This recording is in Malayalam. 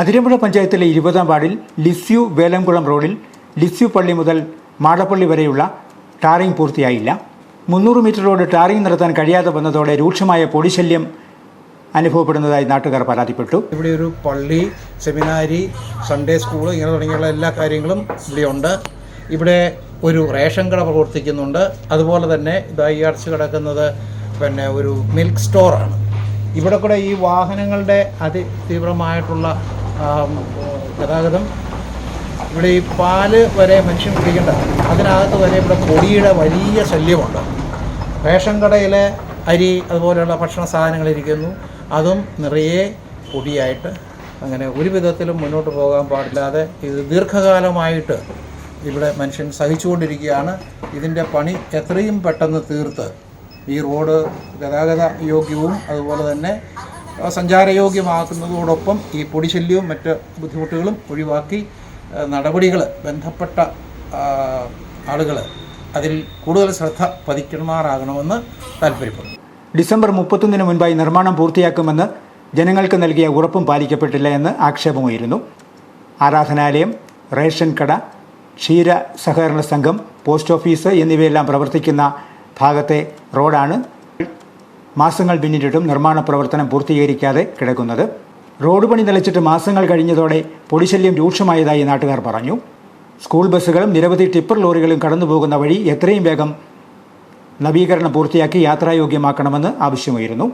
അതിരമ്പുഴ പഞ്ചായത്തിലെ ഇരുപതാം വാർഡിൽ ലിസ്യു വേലംകുളം റോഡിൽ ലിസ്യു പള്ളി മുതൽ മാടപ്പള്ളി വരെയുള്ള ടാറിംഗ് പൂർത്തിയായില്ല. മുന്നൂറ് മീറ്റർ റോഡ് ടാറിംഗ് നടത്താൻ കഴിയാതെ വന്നതോടെ രൂക്ഷമായ പൊടിശല്യം അനുഭവപ്പെടുന്നതായി നാട്ടുകാർ പരാതിപ്പെട്ടു. ഇവിടെ ഒരു പള്ളി സെമിനാരി സൺഡേ സ്കൂൾ ഇങ്ങനെ തുടങ്ങിയുള്ള എല്ലാ കാര്യങ്ങളും ഇവിടെയുണ്ട്. ഇവിടെ ഒരു റേഷൻ കട പ്രവർത്തിക്കുന്നുണ്ട്. അതുപോലെ തന്നെ ഇതായി അടച്ചു കിടക്കുന്നത് പിന്നെ ഒരു മിൽക്ക് സ്റ്റോറാണ്. ഇവിടെ കൂടെ ഈ വാഹനങ്ങളുടെ അതിതീവ്രമായിട്ടുള്ള ഗതാഗതം. ഇവിടെ ഈ പാൽ വരെ മനുഷ്യൻ കുടിക്കേണ്ട. അതിനകത്ത് വരെ ഇവിടെ പൊടിയുടെ വലിയ ശല്യമുണ്ട്. റേഷൻ കടയിലെ അരി അതുപോലെയുള്ള ഭക്ഷണ സാധനങ്ങൾ ഇരിക്കുന്നു. അതും നിറയെ പൊടിയായിട്ട് അങ്ങനെ ഒരു വിധത്തിലും മുന്നോട്ട് പോകാൻ പാടില്ലാതെ ഇത് ദീർഘകാലമായിട്ട് ഇവിടെ മനുഷ്യൻ സഹിച്ചുകൊണ്ടിരിക്കുകയാണ്. ഇതിന്റെ പണി എത്രയും പെട്ടെന്ന് തീർത്ത് ഈ റോഡ് ഗതാഗത യോഗ്യവും അതുപോലെ തന്നെ സഞ്ചാരയോഗ്യമാക്കുന്നതോടൊപ്പം ഈ പൊടിശല്യവും മറ്റ് ബുദ്ധിമുട്ടുകളും ഒഴിവാക്കി നടപടികൾ ബന്ധപ്പെട്ട ആളുകൾ അതിൽ കൂടുതൽ ശ്രദ്ധ പതിക്കണമാറാകണമെന്ന് താല്പര്യപ്പെടുന്നു. ഡിസംബർ മുപ്പത്തൊന്നിന് മുൻപായി നിർമ്മാണം പൂർത്തിയാക്കുമെന്ന് ജനങ്ങൾക്ക് നൽകിയ ഉറപ്പും പാലിക്കപ്പെട്ടില്ല എന്ന് ആക്ഷേപമായിരുന്നു. ആരാധനാലയം റേഷൻ കട ക്ഷീര സഹകരണ സംഘം പോസ്റ്റ് ഓഫീസ് എന്നിവയെല്ലാം പ്രവർത്തിക്കുന്ന ഭാഗത്തെ റോഡാണ് മാസങ്ങൾ പിന്നിട്ടിട്ടും നിർമ്മാണ പ്രവർത്തനം പൂർത്തീകരിക്കാതെ കിടക്കുന്നത്. റോഡ് പണി നിലച്ചിട്ട് മാസങ്ങൾ കഴിഞ്ഞതോടെ പൊടിശല്യം രൂക്ഷമായതായി നാട്ടുകാർ പറഞ്ഞു. സ്കൂൾ ബസ്സുകളും നിരവധി ടിപ്പർ ലോറികളും കടന്നുപോകുന്ന വഴി എത്രയും വേഗം നവീകരണം പൂർത്തിയാക്കി യാത്രായോഗ്യമാക്കണമെന്ന് ആവശ്യമായിരുന്നു.